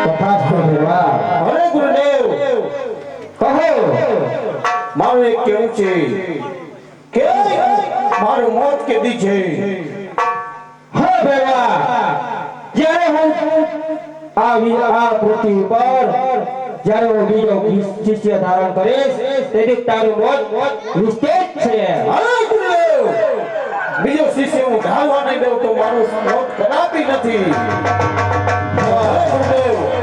અરે ગુરુદેવ, કહો, મારું કેવું છે કે મારું મોત કેદી છે હા પૃથ્વી ઉપર, જ્યારે હું બીજો શિષ્ય ધારણ કરીશ, તેથી તારું મોત નિશ્ચિત છે. અરે ગુરુદેવ, બીજો શિષ્ય હું ધારવા નહીં દઉં તો મારું મોત કદાપી નથી. અરે ગુરુદેવ.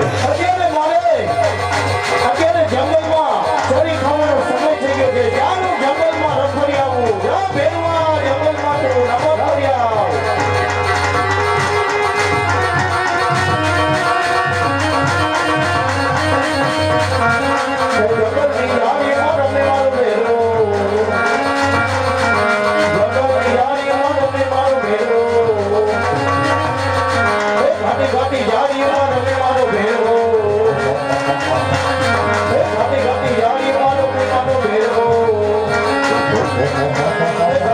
Obrigado.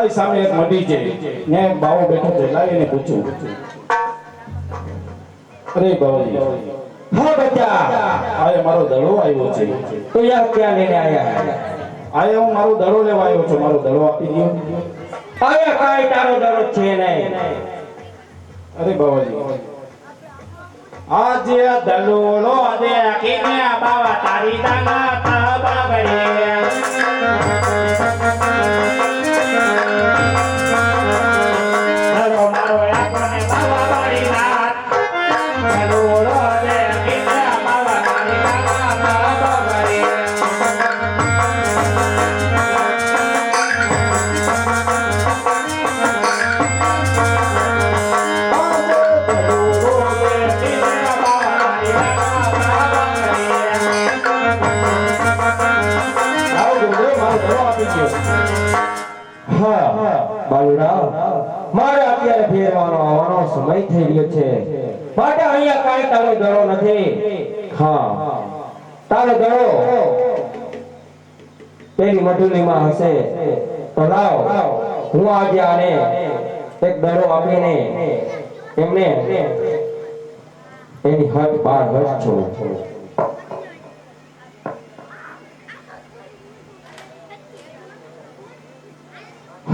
આહા સામે એક મઢી છે. ને બાવો બેઠો છે લાઈ એને પૂછું. અરે બાવજી, હા બચ્ચા આય મારો દડો આવ્યો છે. તો યાર ક્યાં લઈને આયા? આય હું મારો દડો લેવા આવ્યો છું, મારો દડો આપી દો અરે કાઈ તારો દડો છે નહીં. અરે બાવાજી, આજે દલોલો દે કીને બાવા તારી દાના આવવાનો સમય થઈ ગયો છે. માટે અહીંયા કાંઈ તારો દરો નથી. હા, તારો હશે. તો લાવ, હું આજે આને એક આપીને એમને એની હદ બાર હજ છું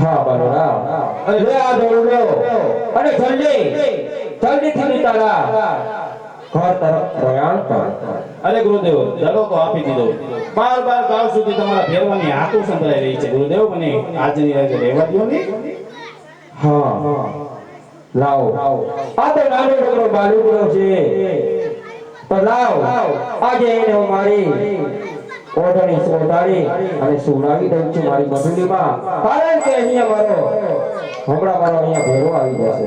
હા લે આ દોડો અને જલ્દી જલ્દી થી તારા ઘર તરફ પ્રયાણ કર. અરે ગુરુદેવ તો આપી દીધો. બાર બાર ગાવ સુધી તમારા ફેરવાની હાથો સંભળાઈ રહી છે. ગુરુદેવ મને આજની રાતે રહેવા દો ને. હા. લાવ. આ તો નાનો છોકરો બાલુડો છે. તો લાવ. આજે એને મારી ઓઢણી સોટાડી અને સુવડાવી દઉં છું મારી મધુલીમાં કારણ કે અહીંયા મારો હમણાં મારો અહીંયા ભેરો આવી જશે.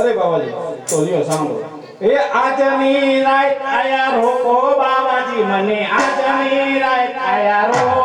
અરે બાબાજી તો લ્યો, સાંભળો. એ આજની રાત આયા રોકો બાબાજી મને આજની રાત આયા રોકો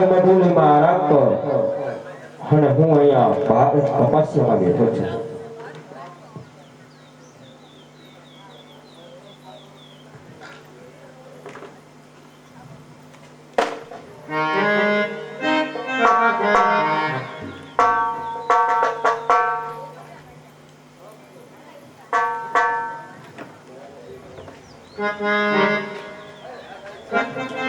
અહીંયા મારી મધુલીમાં આરામ કર અને હું અહીંયા બહાર તપસ્યામાં બેઠો છું એ તમે